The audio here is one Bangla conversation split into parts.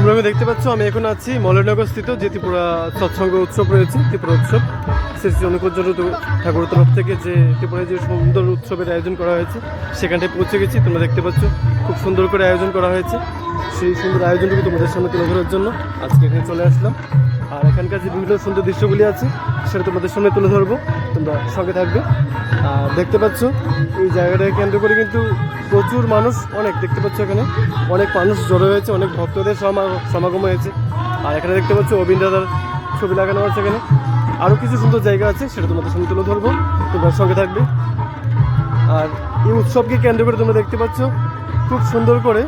তোমরা আমি দেখতে পাচ্ছ, আমি এখন আছি মলয়নগর স্থিত যে ত্রিপুরা সৎসঙ্গ উৎসব রয়েছে, ত্রিপুরা উৎসব। শ্রী শ্রী অনুকূলচন্দ্র ঠাকুরের তরফ থেকে যে ত্রিপুরায় যে সুন্দর উৎসবের আয়োজন করা হয়েছে, সেখানটায় পৌঁছে গেছি। তোমরা দেখতে পাচ্ছ, খুব সুন্দর করে আয়োজন করা হয়েছে। সেই সুন্দর আয়োজনটুকু তোমাদের সামনে তুলে ধরার জন্য আজকে এখানে চলে আসলাম। আর এখানকার যে বিভিন্ন সুন্দর দৃশ্যগুলি আছে, সেটা তোমাদের সামনে তুলে ধরবো। তোমরা সঙ্গে থাকবে। আর দেখতে পাচ্ছ, এই জায়গাটাকে কেন্দ্র করে কিন্তু প্রচুর মানুষ, অনেক, দেখতে পাচ্ছ এখানে, অনেক মানুষ জড়ো হয়েছে, অনেক ভক্তদের সমা- সমাগম হয়েছে। আর এখানে দেখতে পাচ্ছ অবিন দাদার ছবি লাগানো আছে এখানে। আরও কিছু সুন্দর জায়গা আছে, সেটা তোমাদের সামনে তুলে ধরবো, তোমার সঙ্গে থাকবে। আর এই উৎসবকে কেন্দ্র করে তোমরা দেখতে পাচ্ছ, খুব সুন্দর করে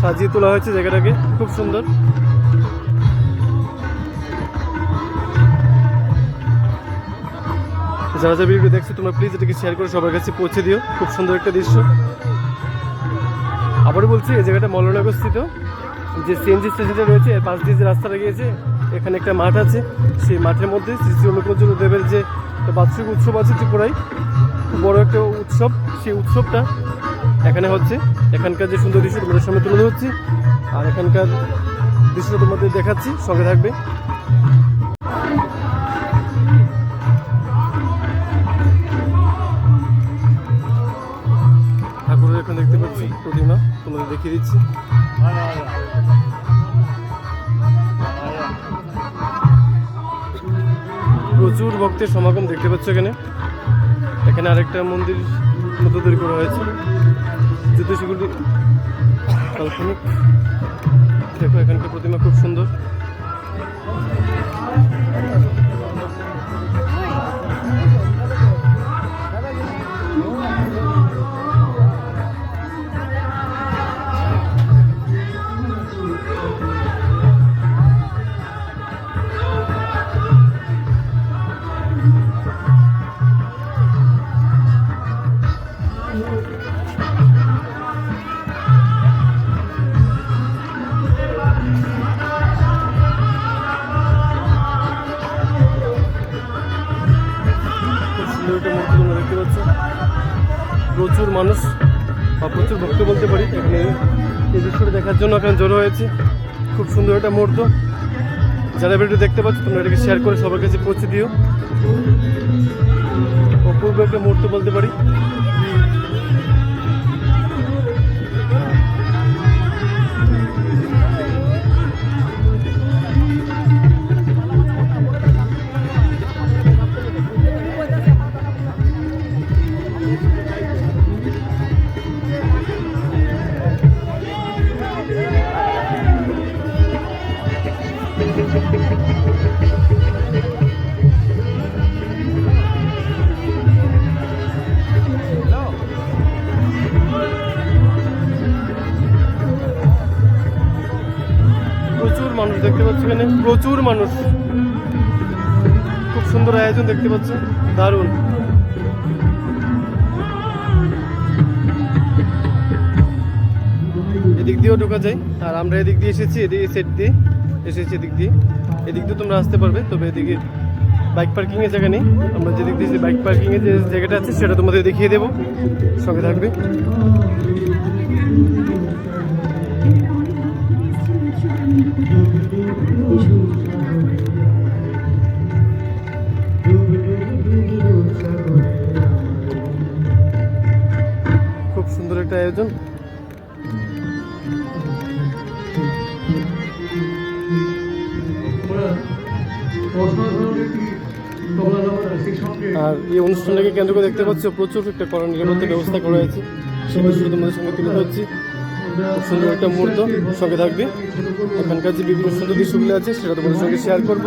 সাজিয়ে তোলা হয়েছে জায়গাটাকে, খুব সুন্দর। যারা যারা ভিডিও দেখছ, তোমরা প্লিজ এটাকে শেয়ার করে সবার কাছে পৌঁছে দিও। খুব সুন্দর একটা দৃশ্য। আবারও বলছি, এই জায়গাটা মল্লনগর স্থিত যে সিএনজি স্টেশনটা রয়েছে, এর পাশ দিয়ে যে রাস্তাটা গিয়েছে, এখানে একটা মাঠ আছে। সেই মাঠের মধ্যে শ্রী শ্রী অনুকূলচন্দ্র দেবের যে বাৎসরিক উৎসব আছে ত্রিপুরায় বড় একটা উৎসব। সেই উৎসবটা এখানে হচ্ছে। এখানকার যে সুন্দর দৃশ্য তোমাদের সামনে তুলে ধরছি। আর এখানকার দৃশ্য তোমাদের দেখাচ্ছি। সঙ্গে থাকবে। প্রতিমা তোমাদের দেখিয়ে দিচ্ছি। প্রচুর ভক্তের সমাগম দেখতে পাচ্ছ এখানে। এখানে আরেকটা মন্দির মতো তৈরি করা হয়েছে। যদিও সেগুলি কাল্পনিক। দেখো এখানকার প্রতিমা খুব সুন্দর। সুন্দর একটা মূর্তি তোমরা দেখতে পাচ্ছ। প্রচুর মানুষ বা প্রচুর ভক্ত বলতে পারি। এখানে এই দৃশ্যটা দেখার জন্য এখানে জড়ো হয়েছে। খুব সুন্দর একটা মূর্ত যারা ভিডিও দেখতে পাচ্ছ, তোমরা এটাকে শেয়ার করে সবার কাছে পৌঁছে দিও। অপূর্ব একটা মুহূর্ত বলতে পারি। মানুষ দেখতে পাচ্ছি এখানে। প্রচুর মানুষ। খুব সুন্দর আয়োজন দেখতে পাচ্ছি। দারুণ। এদিক দিয়েও ঢোকা যায়। আর আমরা এদিক দিয়ে এসেছি, এদিকে সেট দিয়ে এসেছি এদিক দিয়ে। এদিক দিয়ে তোমরা আসতে পারবে, তবে এদিকে বাইক পার্কিং এর জায়গা নেই। আমরা যেদিক দিয়ে বাইক পার্কিং এর যে জায়গাটা আছে, সেটা তোমাদের দেখিয়ে দেবো। সঙ্গে থাকবে। আর এই অনুষ্ঠানটাকে কেন্দ্র করে দেখতে পাচ্ছ প্রচুর একটা করোনা নিরাপত্তা ব্যবস্থা করা হয়েছে। সেই বিষয়ে তোমাদের সঙ্গে তুলে ধরছি। সুন্দর একটা মুহূর্ত সঙ্গে থাকবে। এখানকার যে বিভিন্ন সুন্দর দৃশ্যগুলো আছে সেটা তোমাদের সঙ্গে শেয়ার করব।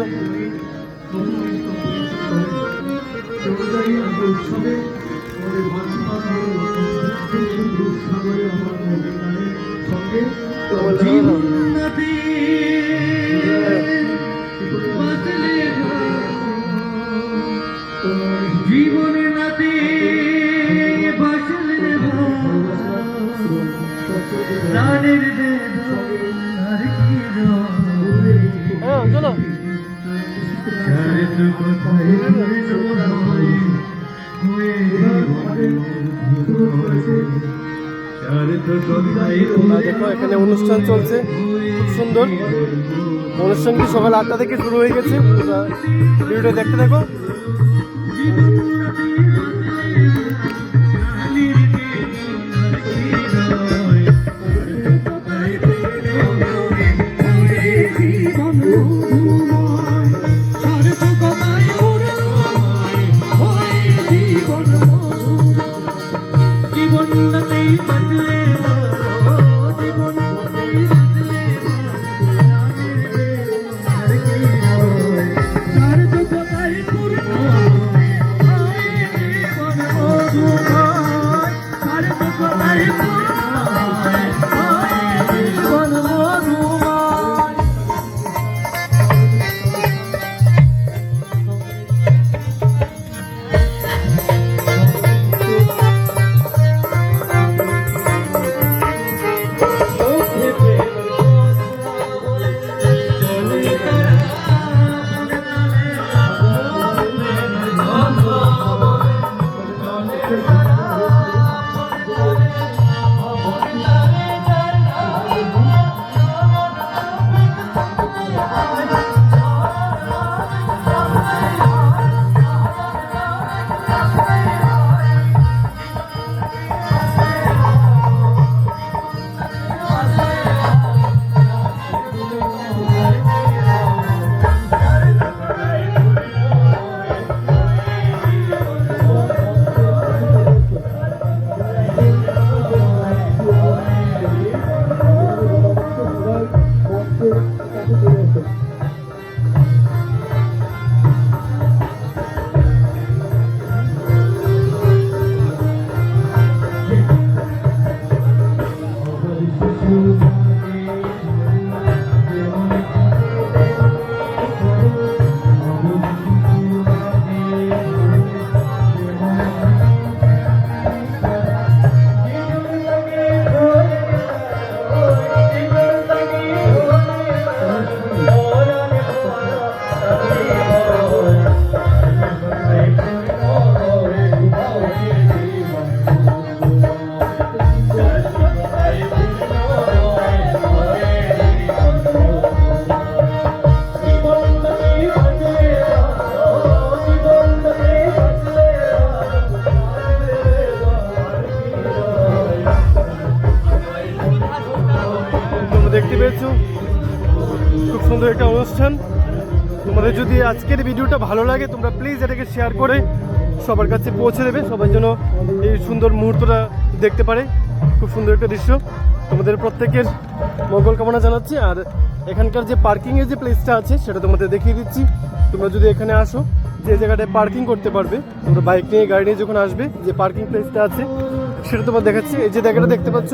জীবনে দেখো, এখানে অনুষ্ঠান চলছে। খুব সুন্দর। অনুষ্ঠানটি সকাল আটটা থেকে শুরু হয়ে গেছে। ভিডিওটা দেখতে থাকো। পেয়েছ। খুব সুন্দর একটা অনুষ্ঠান। তোমাদের যদি আজকের ভিডিওটা ভালো লাগে, তোমরা প্লিজ এটাকে শেয়ার করে সবার কাছে পৌঁছে দেবে সবার জন্য এই সুন্দর মুহূর্তটা দেখতে পারে। খুব সুন্দর একটা দৃশ্য। তোমাদের প্রত্যেকের মঙ্গল কামনা জানাচ্ছি। আর এখানকার যে পার্কিংয়ের যে প্লেসটা আছে, সেটা তোমাদের দেখিয়ে দিচ্ছি। তোমরা যদি এখানে আসো, যে জায়গাটায় পার্কিং করতে পারবে, তোমরা বাইক নিয়ে, গাড়ি নিয়ে যখন আসবে, যে পার্কিং প্লেসটা আছে, সেটা তোমার দেখাচ্ছি। এই যে জায়গাটা দেখতে পাচ্ছ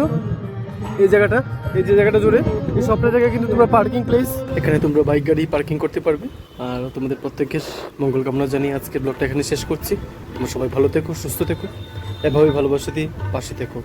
এই জায়গাটা, এই যে জায়গাটা জুড়ে, এই সবটা জায়গায় কিন্তু তোমরা পার্কিং প্লেস এখানে তোমরা বাইক গাড়ি পার্কিং করতে পারবে। আর তোমাদের প্রত্যেকের মঙ্গল কামনা জানিয়ে আজকে ব্লগটা এখানে শেষ করছি। তোমরা সবাই ভালো থেকো, সুস্থ থেকো এভাবে ভালোবাসা দিয়ে পাশে থেকো।